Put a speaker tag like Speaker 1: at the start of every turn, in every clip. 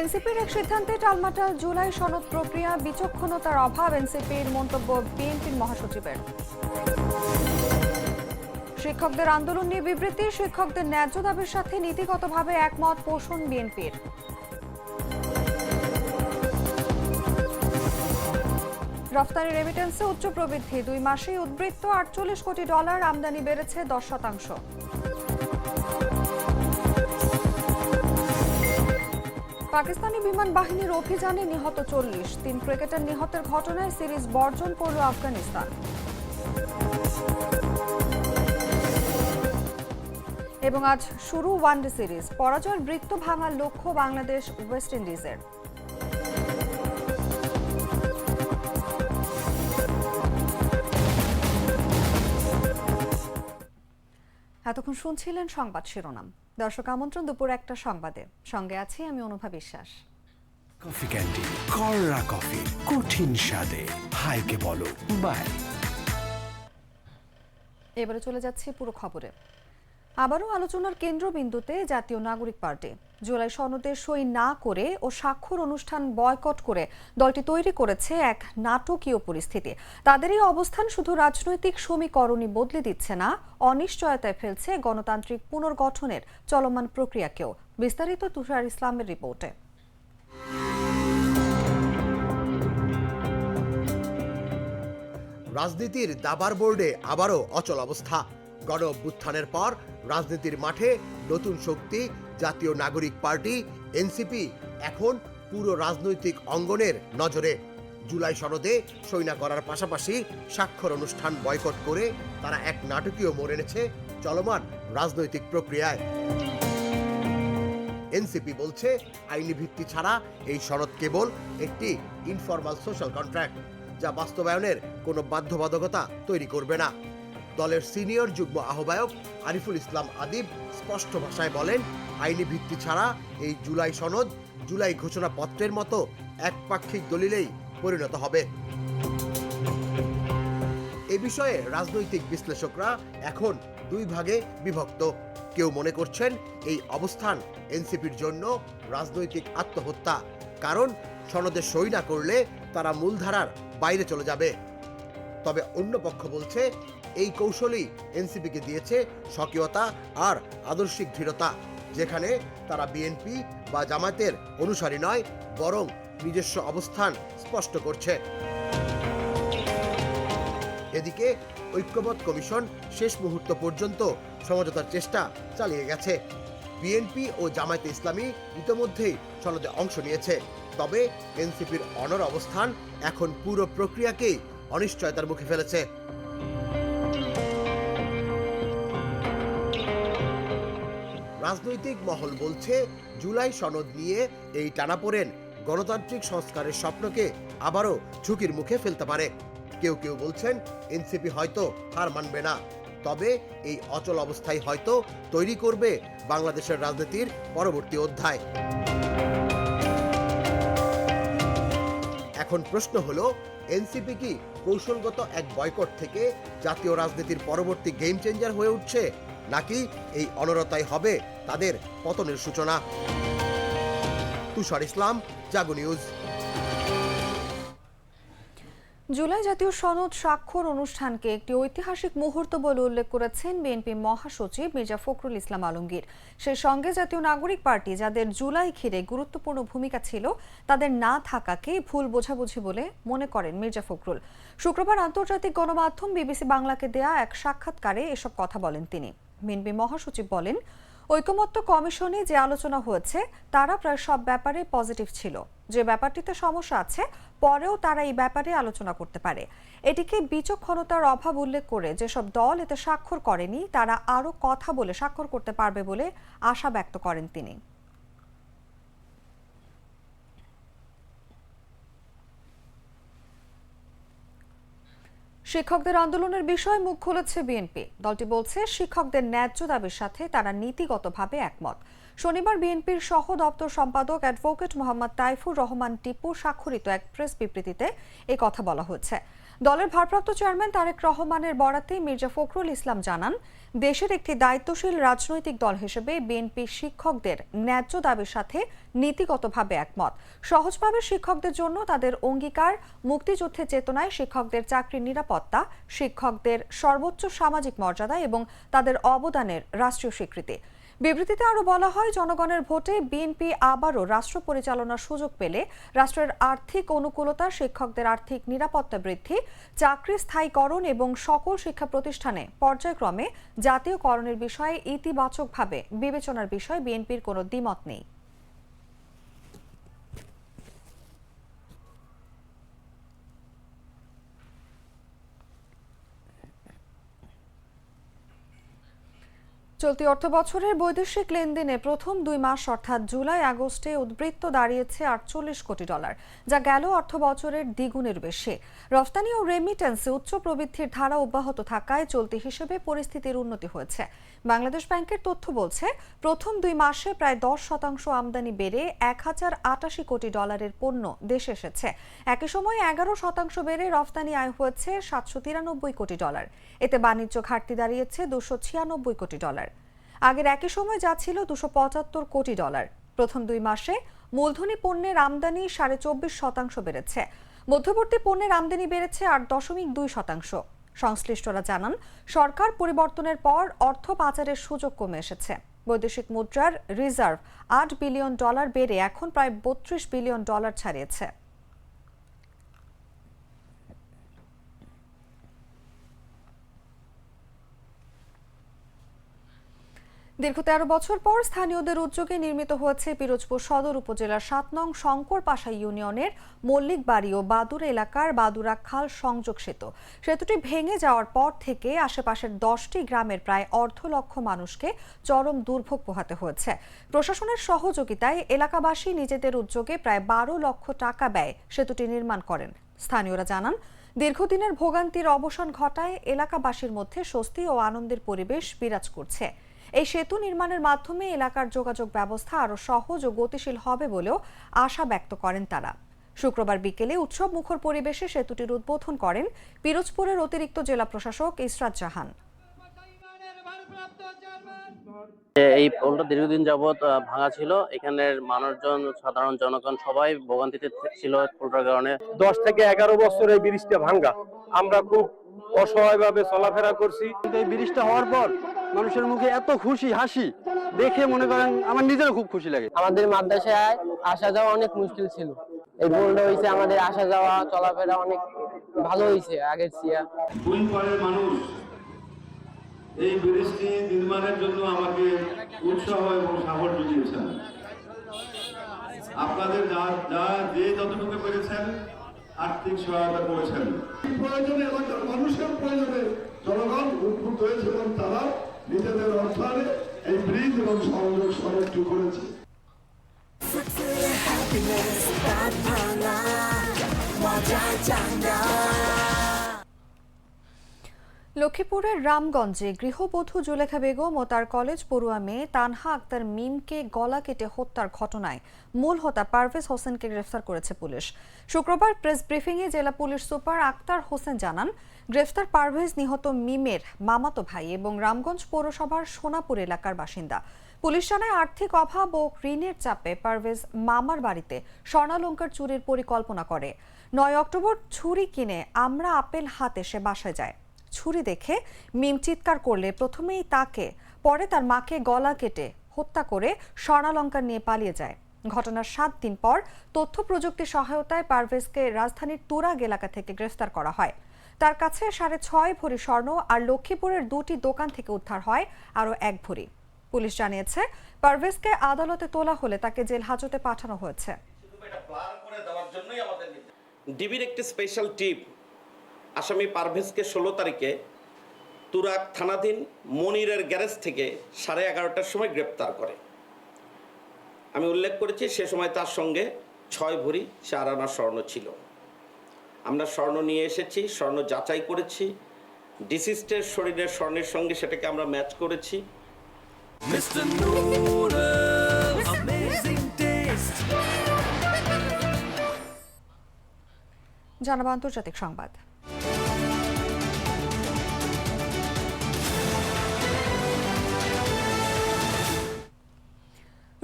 Speaker 1: এনসিপির এক সিদ্ধান্তে টালমাটাল জুলাই সনদ প্রক্রিয়া বিচক্ষণতার অভাব এনসিপির মন্তব্য বিএনপির মহাসচিবের। শিক্ষকদের আন্দোলন নিয়ে বিবৃতি, শিক্ষকদের ন্যায্য দাবির সাথে নীতিগতভাবে একমত পোষণ বিএনপির। রফতানি রেমিটেন্সে উচ্চ প্রবৃদ্ধি, দুই মাসেই উদ্বৃত্ত আটচল্লিশ কোটি ডলার, আমদানি বেড়েছে দশ শতাংশ। পাকিস্তানি বিমান বাহিনীর অভিযানে নিহত চল্লিশ। তিন ক্রিকেটার নিহতের ঘটনায় সিরিজ বর্জন করল আফগানিস্তান। এবং আজ শুরু ওয়ানডে সিরিজ। পরাজয়ের বৃত্ত ভাঙার লক্ষ্য বাংলাদেশ ওয়েস্ট ইন্ডিজের। এতক্ষণ শুনছিলেন সংবাদ শিরোনাম। দর্শক আমন্ত্রণ দুপুর একটা সংবাদে। সঙ্গে আছি আমি অনুভা বিশ্বাস।
Speaker 2: কফি ক্যান্ডি কররা কফি কঠিন স্বাদে। হাইকে বলো বাই।
Speaker 1: এবারে চলে যাচ্ছি পুরো খবরে। আবারও আলোচনার কেন্দ্রবিন্দুতে জাতীয় নাগরিক পার্টি। জুলাই সনদে সই না করে ও স্বাক্ষর অনুষ্ঠান বয়কট করে দলটি তৈরি করেছে এক নাটকীয় পরিস্থিতি। তাদের এই অবস্থান শুধু রাজনৈতিক সমীকরণই বদলে দিচ্ছে না, অনিশ্চয়তায় ফেলছে গণতান্ত্রিক পুনর্গঠনের চলমান প্রক্রিয়াকেও। বিস্তারিত তুষার ইসলামের রিপোর্টে।
Speaker 3: রাজনীতির দাবার বোর্ডে আবারও অচল অবস্থা। গণ অভ্যুত্থানের পর রাজনীতির মাঠে নতুন শক্তি, জাতীয় নাগরিক পার্টি, এনসিপি এখন পুরো রাজনৈতিক অঙ্গনের নজরে। জুলাই সনদে সই না করার পাশাপাশি স্বাক্ষর অনুষ্ঠান বয়কট করে তারা এক নাটকীয় মোড় এনেছে চলমান রাজনৈতিক প্রক্রিয়ায়। এনসিপি বলছে, আইনি ভিত্তি ছাড়া এই সনদ কেবল একটি ইনফরমাল সোশ্যাল কন্ট্রাক্ট যা বাস্তবায়নের কোনো বাধ্যবাধকতা তৈরি করবে না। দলের সিনিয়র যুগ্ম আহ্বায়ক আরিফুল ইসলাম আদিব স্পষ্ট ভাষায় বলেন, আইনি ভিত্তি ছাড়া এই জুলাই সনদ জুলাই ঘোষণাপত্রের মতো একপাক্ষিক দলিলেই পরিণত হবে। এ বিষয়ে রাজনৈতিক বিশ্লেষকরা এখন দুই ভাগে বিভক্ত। কেউ মনে করছেন এই অবস্থান এনসিপির জন্য রাজনৈতিক আত্মহত্যা, কারণ সনদে সই না করলে তারা মূলধারার বাইরে চলে যাবে। তবে অন্য পক্ষ বলছে এই কৌশলই এনসিপিকে দিয়েছে স্বকীয়তা আর আদর্শিক দৃঢ়তা, যেখানে তারা বিএনপি বা জামায়াতের অনুসারী নয়, বরং নিজস্ব অবস্থান স্পষ্ট করছে। এদিকে ঐক্যমত কমিশন শেষ মুহূর্ত পর্যন্ত সমঝোতার চেষ্টা চালিয়ে গেছে। বিএনপি ও জামায়াতে ইসলামী ইতোমধ্যেই সনদে অংশ নিয়েছে। তবে এনসিপির অনর অবস্থান এখন পুরো প্রক্রিয়াকেই অনিশ্চয়তার মুখে ফেলেছে। রাজনৈতিক মহল বলছে, জুলাই সনদ নিয়ে এই টানাপোড়েন। গণতান্ত্রিক সংস্কারের স্বপ্নকে আবারও ঝুঁকির মুখে ফেলতে পারে। কেউ কেউ বলছেন, এনসিপি হয়তো হার মানবে না। তবে এই অচল অবস্থায় হয়তো তৈরি করবে বাংলাদেশের রাজনীতির পরবর্তী অধ্যায়। এখন প্রশ্ন হলো, এনসিপি কি কৌশলগত এক বয়কট থেকে জাতীয় রাজনীতির পরবর্তী গেম চেঞ্জার হয়ে উঠছে? নাকি এই অনরতাই হবে তাদের পতনের সূচনা? তুষার ইসলাম, জাগো নিউজ।
Speaker 1: জুলাই জাতীয় সনদ স্বাক্ষর অনুষ্ঠানকে একটি ঐতিহাসিক মুহূর্ত বলে উল্লেখ করেছেন বিএনপি মহাসচিব মির্জা ফখরুল ইসলাম আলমগীর। সেই সঙ্গে জাতীয় নাগরিক পার্টি, যাদের জুলাই ঘিরে গুরুত্বপূর্ণ ভূমিকা ছিল, তাদের না থাকাকে ভুল বোঝাবুঝি বলে মনে করেন মির্জা ফখরুল। শুক্রবার আন্তর্জাতিক গণমাধ্যম বিবিসি বাংলাকে দেয়া এক সাক্ষাৎকারে এসব কথা বলেন তিনি। বিএনপি মহাসচিব বলেন, ঐকমত্য কমিশনে যে আলোচনা হয়েছে, তারা প্রায় সব ব্যাপারে পজিটিভ ছিল। যে ব্যাপারটিতে সমস্যা আছে, পরেও তারা এই ব্যাপারে আলোচনা করতে পারে। এটিকে বিচক্ষণতার অভাব উল্লেখ করে যেসব দল এতে স্বাক্ষর করেনি, তারা আরও কথা বলে স্বাক্ষর করতে পারবে বলে আশা ব্যক্ত করেন তিনি। শিক্ষকদের আন্দোলনের বিষয়ে মুখ খুলেছে বিএনপি। দলটি বলছে, শিক্ষকদের ন্যায্য দাবির সাথে তারা নীতিগতভাবে একমত। শনিবার বিএনপির সহ দপ্তর সম্পাদক অ্যাডভোকেট মোহাম্মদ তাইফুর রহমান টিপু স্বাক্ষরিত এক প্রেস বিবৃতিতে এই কথা বলা হয়েছে। দলের ভারপ্রাপ্ত চেয়ারম্যান তারেক রহমানের বরাতে মির্জা ফখরুল ইসলাম জানান দেশের একটি দায়িত্বশীল রাজনৈতিক দল হিসেবে বিএনপি শিক্ষকদের ন্যায্য দাবির সাথে নীতিগতভাবে একমত। সহজভাবে শিক্ষকদের জন্য তাদের অঙ্গীকার মুক্তিযুদ্ধের চেতনায় শিক্ষকদের চাকরির নিরাপত্তা, শিক্ষকদের সর্বোচ্চ সামাজিক মর্যাদা এবং তাদের অবদানের রাষ্ট্রীয় স্বীকৃতি। বিবৃতিতে আরও বলা হয়, জনগণের ভোটে বিএনপি আবারও রাষ্ট্র পরিচালনার সুযোগ পেলে রাষ্ট্রের আর্থিক অনুকূলতা, শিক্ষকদের আর্থিক নিরাপত্তা বৃদ্ধি, চাকরি স্থায়ীকরণ এবং সকল শিক্ষা প্রতিষ্ঠানে পর্যায়ক্রমে জাতীয়করণের বিষয়ে ইতিবাচকভাবে বিবেচনার বিষয়ে বিএনপির কোনো দ্বিমত নেই। চলতি অর্থ বছরের বৈদেশিক লেনদেনে প্রথম দুই মাস অর্থাৎ জুলাই, আগস্টে উদ্বৃত্ত দাঁড়িয়েছে আটচল্লিশ কোটি ডলার, যা গেল অর্থ বছরের দ্বিগুণের বেশি। রফতানি ও রেমিটেন্সে উচ্চ প্রবৃদ্ধির ধারা অব্যাহত থাকায় চলতি হিসেবে পরিস্থিতির উন্নতি হয়েছে। বাংলাদেশ ব্যাংকের তথ্য বলছে, প্রথম দুই মাসে প্রায় দশ শতাংশ আমদানি বেড়ে এক হাজার আটাশি কোটি ডলারের পণ্য দেশে এসেছে। একই সময়ে এগারো শতাংশ বেড়ে রফতানি আয় হয়েছে সাতশো তিরানব্বই কোটি ডলার। এতে বাণিজ্য ঘাটতি দাঁড়িয়েছে দুশো ছিয়ানব্বই কোটি ডলার। আগের একই সময় যা ছিল দুশো পঁচাত্তর কোটি ডলার। প্রথম দুই মাসে মূলধনী পণ্যের আমদানি সাড়ে চব্বিশ শতাংশ বেড়েছে। মধ্যবর্তী পণ্যের আমদানি বেড়েছে আট দশমিক দুই শতাংশ। সংশ্লিষ্টরা জানান, সরকার পরিবর্তনের পর অর্থ পাচারের সুযোগ কমে এসেছে। বৈদেশিক মুদ্রার রিজার্ভ আট বিলিয়ন ডলার বেড়ে এখন প্রায় বত্রিশ বিলিয়ন ডলার ছাড়িয়েছে। দীর্ঘ তেরো বছর পর স্থানীয়দের উদ্যোগে নির্মিত হয়েছে পিরোজপুর সদর উপজেলার সাত নং শঙ্করপাশা ইউনিয়নের মল্লিক বাড়ি ও বাদুর এলাকার বাদুরা খাল সংযোগ সেতু সেতুটি ভেঙে যাওয়ার পর থেকে আশেপাশের দশটি গ্রামের প্রায় অর্ধ লক্ষ মানুষকে চরম দুর্ভোগ পোহাতে হয়েছে। প্রশাসনের সহযোগিতায় এলাকাবাসী নিজেদের উদ্যোগে প্রায় বারো লক্ষ টাকা ব্যয় সেতুটি নির্মাণ করেন। স্থানীয়রা জানান, দীর্ঘদিনের ভোগান্তির অবসান ঘটায় এলাকাবাসীর মধ্যে স্বস্তি ও আনন্দের পরিবেশ বিরাজ করছে। এই সেতু নির্মাণের মাধ্যমে এলাকার যোগাযোগ ব্যবস্থা আরও সহজ ও গতিশীল হবে বলেও আশা ব্যক্ত করেন তারা। শুক্রবার বিকেলে উৎসব মুখর পরিবেশে সেতুটির উদ্বোধন করেন পিরোজপুরের অতিরিক্ত জেলা প্রশাসক ইসরাত জাহান।
Speaker 4: এই পোলটা দীর্ঘদিন যাবৎ ভাঙা ছিল। এখানের মানুষজন সাধারণ জনগণ সবাই ভোগান্তিতে ছিল পোলটার কারণে।
Speaker 5: দশ থেকে এগারো বছর এই ব্রিজটা ভাঙ্গা আমরা খুব অসহায়ভাবে চলাফেরা করছি।
Speaker 6: এই ব্রিজটা হওয়ার পর মানুষের মুখে এত খুশি হাসি দেখে মনে করেন আমার নিজেরও খুব খুশি লাগে।
Speaker 7: আমাদের মাদ্রাসায় আসা যাওয়া অনেক মুশকিল ছিল। এই বোলটা হয়েছে আমাদের আসা যাওয়া চলাফেরা অনেক ভালো হয়েছে আগের চেয়ে।
Speaker 8: দুই পাড়ের মানুষ এই ব্রিজটি নির্মাণের জন্য আমাকে উৎসাহ এবং সাহস জুগিয়েছেন আপনাদের যা যা যে যতটুকু পেরেছেন আর্থিক সহায়তা করেছেন।
Speaker 9: প্রয়োজনে এলাকার মানুষের প্রয়োজনে জনগণ উদ্ভূত হয়েছে এবং তারা নিজেদের অর্থায়নে এই ব্রিজ এবং সংযোগ সড়কটি করেছে।
Speaker 1: লক্ষ্মীপুরের রামগঞ্জে গৃহবধূ জুলেখা বেগম ও তার কলেজ পড়ুয়া মেয়ে তানহা আক্তার মিমকে গলা কেটে হত্যার ঘটনায় মূল হোতা পারভেজ হোসেনকে গ্রেফতার করেছে পুলিশ। শুক্রবার প্রেস ব্রিফিংয়ে জেলা পুলিশ সুপার আক্তার হোসেন জানান, গ্রেফতার পারভেজ নিহত মিমের মামাতো ভাই এবং রামগঞ্জ পৌরসভার সোনাপুর এলাকার বাসিন্দা। পুলিশ জানায়, আর্থিক অভাব ও ঋণের চাপে পারভেজ মামার বাড়িতে স্বর্ণালঙ্কার চুরির পরিকল্পনা করে। নয় অক্টোবর ছুরি কিনে আমরা আপেল হাতে সে বাসায় যায়। ছুরি দেখে মিম চিৎকার করলে প্রথমেই তাকে, পরে তার মাকে গলা কেটে হত্যা করে স্বর্ণালঙ্কার নিয়ে পালিয়ে যায়। ঘটনার সাত দিন পর তথ্য প্রযুক্তি সহায়তায় পারভেজকে রাজধানীর তুরাগ এলাকা থেকে গ্রেফতার করা হয়। তার কাছে সাড়ে ছয় ভরি স্বর্ণ আর লক্ষ্মীপুরের দুটি দোকান থেকে উদ্ধার হয় আরও এক ভরি। পুলিশ জানিয়েছে, পারভেজকে আদালতে তোলা হলে তাকে জেল হাজতে পাঠানো হয়েছে।
Speaker 10: ডিবির একটি স্পেশাল টিম আসামি পারভেজকে ষোলো তারিখে তুরাক থানাধীন মনিরের গ্যারেজ থেকে সাড়ে এগারোটার সময় গ্রেপ্তার করে। আমি উল্লেখ করেছি সে সময় তার সঙ্গে ছয় ভরি চার আনা স্বর্ণ ছিল। আমরা স্বর্ণ নিয়ে এসেছি স্বর্ণ যাচাই করেছি ডিসিস্টের শরীরের স্বর্ণের সঙ্গে সেটাকে আমরা ম্যাচ করেছি।
Speaker 1: জানাব আন্তর্জাতিক সংবাদ।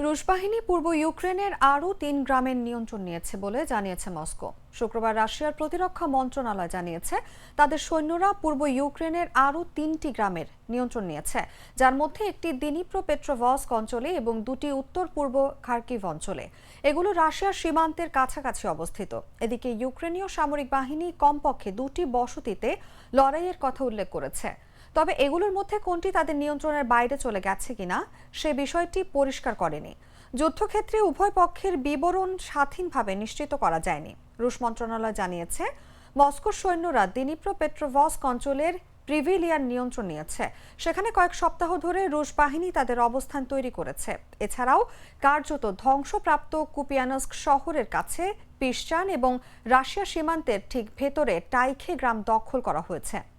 Speaker 1: রুশ বাহিনী পূর্ব ইউক্রেনের আরও তিন গ্রামের নিয়ন্ত্রণ নিয়েছে বলে জানিয়েছে মস্কো। শুক্রবার রাশিয়ার প্রতিরক্ষা মন্ত্রণালয় জানিয়েছে, তাদের সৈন্যরা পূর্ব ইউক্রেনের আরও তিনটি গ্রামের নিয়ন্ত্রণ নিয়েছে। যার মধ্যে একটি দিনিপ্রো পেট্রোভস্ক অঞ্চলে এবং দুটি উত্তর পূর্ব খার্কিভ অঞ্চলে। এগুলো রাশিয়ার সীমান্তের কাছাকাছি অবস্থিত। এদিকে ইউক্রেনীয় সামরিক বাহিনী কমপক্ষে দুটি বসতিতে লড়াইয়ের কথা উল্লেখ করেছে। তবে এগুলোর মধ্যে কোনটি তাদের নিয়ন্ত্রণের বাইরে চলে গেছে কিনা, সে বিষয়টি পরিষ্কার করেনি। যুদ্ধক্ষেত্রে উভয় পক্ষের বিবরণ স্বাধীনভাবে নিশ্চিত করা যায়নি। রুশ মন্ত্রণালয় জানিয়েছে, মস্কোর সৈন্যরা দিনিপ্রো পেট্রোভস্ক অঞ্চলের প্রিভিলিয়ার নিয়ন্ত্রণ নিয়েছে। সেখানে কয়েক সপ্তাহ ধরে রুশ বাহিনী তাদের অবস্থান তৈরি করেছে। এছাড়াও কার্যত ধ্বংসপ্রাপ্ত কুপিয়ানস্ক শহরের কাছে পিসচান এবং রাশিয়া সীমান্তের ঠিক ভেতরে টাইখে গ্রাম দখল করা হয়েছে।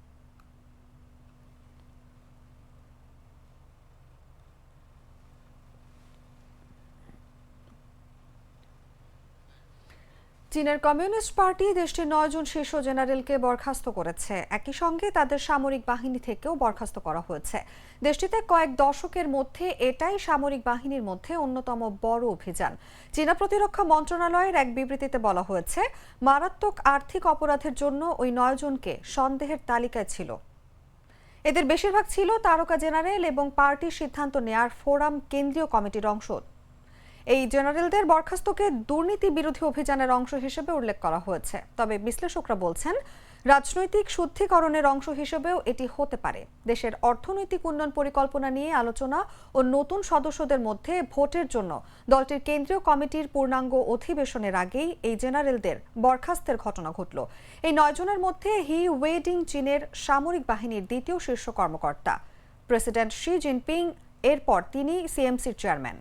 Speaker 1: চীনের কমিউনিস্ট পার্টি দেশটির নয়জন শীর্ষ জেনারেলকে বরখাস্ত করেছে। একই সঙ্গে তাদের সামরিক বাহিনী থেকেও বরখাস্ত করা হয়েছে। দেশটিতে কয়েক দশকের মধ্যে এটাই সামরিক বাহিনীর মধ্যে অন্যতম বড় অভিযান। চীনা প্রতিরক্ষা মন্ত্রণালয়ের এক বিবৃতিতে বলা হয়েছে, মারাত্মক আর্থিক অপরাধের জন্য ওই নয়জনকে সন্দেহের তালিকায় ছিল। এদের বেশিরভাগ ছিল তারকা জেনারেল এবং পার্টির সিদ্ধান্ত নেয়ার ফোরাম কেন্দ্রীয় কমিটির অংশ। এই জেনারেলদের বরখাস্তকে দুর্নীতি বিরোধী অভিযানের অংশ হিসেবে উল্লেখ করা হয়েছে। তবে বিশ্লেষকরা বলছেন, রাজনৈতিক শুদ্ধিকরণের অংশ হিসেবেও এটি হতে পারে। দেশের অর্থনৈতিক উন্নয়ন পরিকল্পনা নিয়ে আলোচনা ও নতুন সদস্যদের মধ্যে ভোটের জন্য দলটির কেন্দ্রীয় কমিটির পূর্ণাঙ্গ অধিবেশনের আগেই এই জেনারেলদের বরখাস্তের ঘটনা ঘটল। এই নয়জনের মধ্যে হি ওয়েডিং চীনের সামরিক বাহিনীর দ্বিতীয় শীর্ষ কর্মকর্তা। প্রেসিডেন্ট শি জিনপিং, এরপর তিনি সিএমসির চেয়ারম্যান।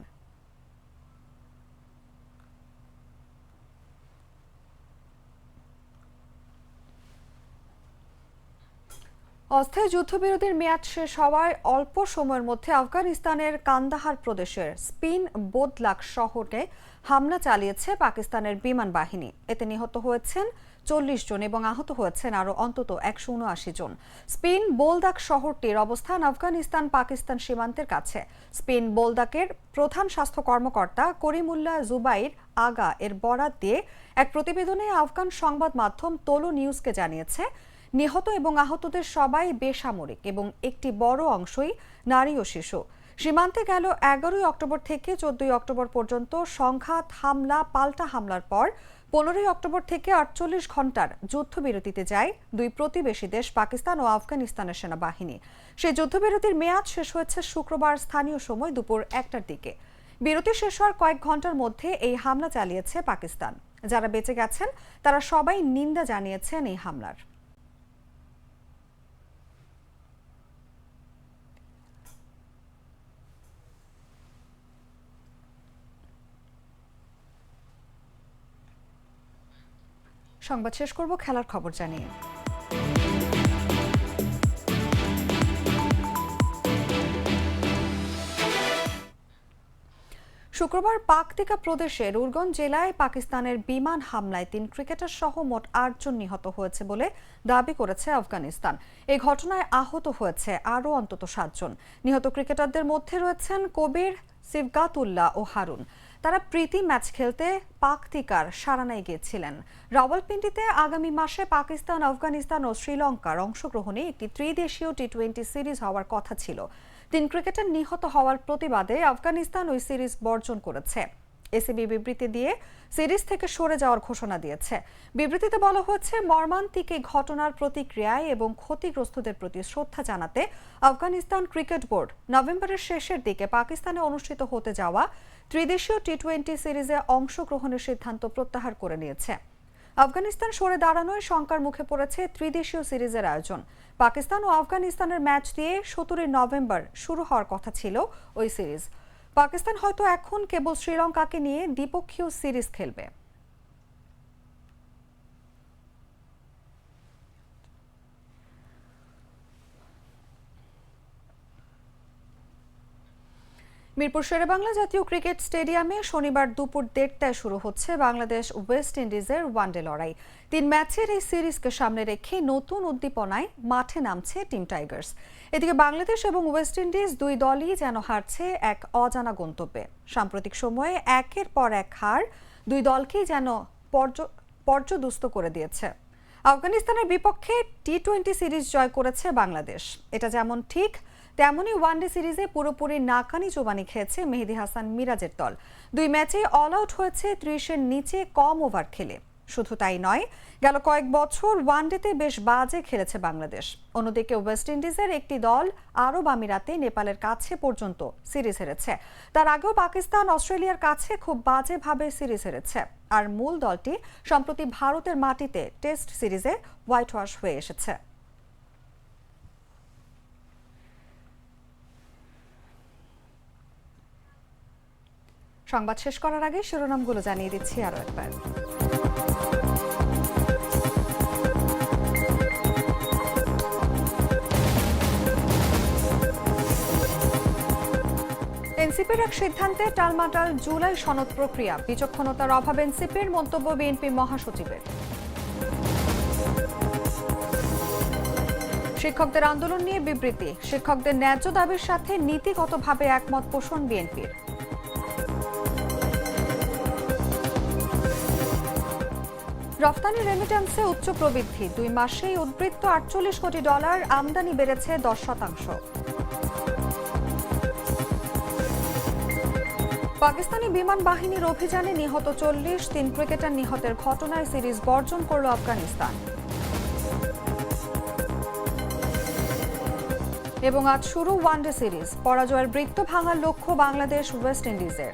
Speaker 1: অস্থায়ী যুদ্ধবিরতির মেয়াদ শেষ হওয়ায় অল্প সময়ের মধ্যে আফগানিস্তানের কান্দাহার প্রদেশের স্পিন বোদলাক শহরে হামলা চালিয়েছে পাকিস্তানের বিমান বাহিনী। এতে নিহত হয়েছেন চল্লিশ জন এবং আহত হয়েছেন আরও অন্তত একশো উনআশি জন। স্পিন বোলদাক শহরটির অবস্থান আফগানিস্তান পাকিস্তান সীমান্তের কাছে। স্পিন বোলদাকের প্রধান স্বাস্থ্য কর্মকর্তা করিমুল্লাহ জুবাইর আগা এর বরাত দিয়ে এক প্রতিবেদনে আফগান সংবাদ মাধ্যম তোলো নিউজকে জানিয়েছে নিহত এবং আহতদের সবাই বেসামরিক এবং একটি বড় অংশই নারী ও শিশু। সীমান্তে গেল এগারোই অক্টোবর থেকে চোদ্দই অক্টোবর পর্যন্ত সংঘাত, হামলা, পাল্টা হামলার পর পনেরোই অক্টোবর থেকে আটচল্লিশ ঘণ্টার যুদ্ধবিরতিতে যায় দুই প্রতিবেশী দেশ, পাকিস্তান ও আফগানিস্তানের সেনাবাহিনী। সেই যুদ্ধবিরতির মেয়াদ শেষ হয়েছে শুক্রবার স্থানীয় সময় দুপুর একটার দিকে। বিরতি শেষ হওয়ার কয়েক ঘণ্টার মধ্যে এই হামলা চালিয়েছে পাকিস্তান। যারা বেঁচে গেছেন, তারা সবাই নিন্দা জানিয়েছেন এই হামলার। সংবাদ শেষ করব, খেলার খবর জানিয়ে। শুক্রবার পাকতিকা প্রদেশের উরগঞ্জ জেলায় পাকিস্তানের বিমান হামলায় তিন ক্রিকেটার সহ মোট আটজন নিহত হয়েছে বলে দাবি করেছে আফগানিস্তান। এই ঘটনায় আহত হয়েছে আরও অন্তত সাতজন। নিহত ক্রিকেটারদের মধ্যে রয়েছেন কবির সিফগাতুল্লাহ ও হারুন। তারা প্রীতি ম্যাচ খেলতে পাকতিকার সারানায় গিয়েছিলেন। রাওয়ালপিন্ডিতে আগামী মাসে পাকিস্তান, আফগানিস্তান ও শ্রীলঙ্কার অংশগ্রহণে একটি ত্রিদেশীয় টি টোয়েন্টি সিরিজ হওয়ার কথা ছিল। তিন ক্রিকেটার নিহত হওয়ার প্রতিবাদে আফগানিস্তান ওই সিরিজ বর্জন করেছে। এসিবি বিবৃতি দিয়ে সিরিজ থেকে সরে যাওয়ার ঘোষণা দিয়েছে। বিবৃতিতে বলা হয়েছে, মর্মান্তিক এই ঘটনার প্রতিক্রিয়ায় এবং ক্ষতিগ্রস্তদের প্রতি শ্রদ্ধা জানাতে আফগানিস্তান ক্রিকেট বোর্ড নভেম্বরের শেষের দিকে পাকিস্তানে অনুষ্ঠিত হতে যাওয়া ত্রিদেশীয় টি টোয়েন্টি সিরিজে অংশগ্রহণের সিদ্ধান্ত প্রত্যাহার করে নিয়েছে। আফগানিস্তান সরে দাঁড়ানোয় শঙ্কার মুখে পড়েছে ত্রিদেশীয় সিরিজের আয়োজন। পাকিস্তান ও আফগানিস্তানের ম্যাচ দিয়ে সতেরোই নভেম্বর শুরু হওয়ার কথা ছিল ওই সিরিজ। পাকিস্তান হয়তো এখন কেবল শ্রীলঙ্কাকে নিয়ে দ্বিপক্ষীয় সিরিজ খেলবে। মিরপুর শেরেবাংলা জাতীয় ক্রিকেট স্টেডিয়ামে শনিবার দুপুর দেড়টায় শুরু হচ্ছে বাংলাদেশ ওয়েস্ট ইন্ডিজের ওয়ানডে লড়াই। তিন ম্যাচের এই সিরিজকে সামনে রেখে নতুন উদ্দীপনায় মাঠে নামছে টিম টাইগার্স। এদিকে বাংলাদেশ এবং ওয়েস্ট ইন্ডিজ দুই দলই যেন হারছে এক অজানা গন্তব্যে। সাম্প্রতিক সময়ে একের পর এক হার দুই দলকেই যেন পর্য- পর্যদুস্ত করে দিয়েছে। আফগানিস্তানের বিপক্ষে টি টোয়েন্টি সিরিজ জয় করেছে বাংলাদেশ। এটা যেমন ঠিক তেমনই ওয়ানডে সিরিজে পুরোপুরি নাকানি জোবানি খেয়েছে মেহেদি হাসান মিরাজের দল। দুই ম্যাচে অল আউট হয়েছে ত্রিশের নিচে কম ওভার খেলে। শুধু তাই নয়, গেল কয়েক বছর ওয়ানডেতে বেশ বাজে খেলেছে বাংলাদেশ। অন্যদিকে ওয়েস্ট ইন্ডিজের একটি দল আরব আমিরাতে নেপালের কাছে পর্যন্ত সিরিজ হেরেছে। তার আগেও পাকিস্তান, অস্ট্রেলিয়ার কাছে খুব বাজেভাবে সিরিজ হেরেছে। আর মূল দলটি, সম্প্রতি ভারতের মাটিতে টেস্ট সিরিজে হোয়াইট ওয়াশ হয়ে এসেছে। সংবাদ শেষ করার আগে শিরোনামগুলো জানিয়ে দিচ্ছি আরও একবার। এনসিপির এক সিদ্ধান্তে টালমাটাল জুলাই সনদ প্রক্রিয়া, বিচক্ষণতার অভাব এনসিপির মন্তব্য বিএনপি মহাসচিবের। শিক্ষকদের আন্দোলন নিয়ে বিবৃতি, শিক্ষকদের ন্যায্য দাবির সাথে নীতিগতভাবে একমত পোষণ বিএনপির। রফতানি রেমিটেন্সে উচ্চ প্রবৃদ্ধি। দুই মাসেই উদ্বৃত্ত আটচল্লিশ কোটি ডলার, আমদানি বেড়েছে দশ শতাংশ। পাকিস্তানি বিমান বাহিনীর অভিযানে নিহত চল্লিশ, তিন ক্রিকেটার নিহতের ঘটনায় সিরিজ বর্জন করল আফগানিস্তান। এবং আজ শুরু ওয়ানডে সিরিজ। পরাজয়ের বৃত্ত ভাঙার লক্ষ্য বাংলাদেশ ওয়েস্ট ইন্ডিজের।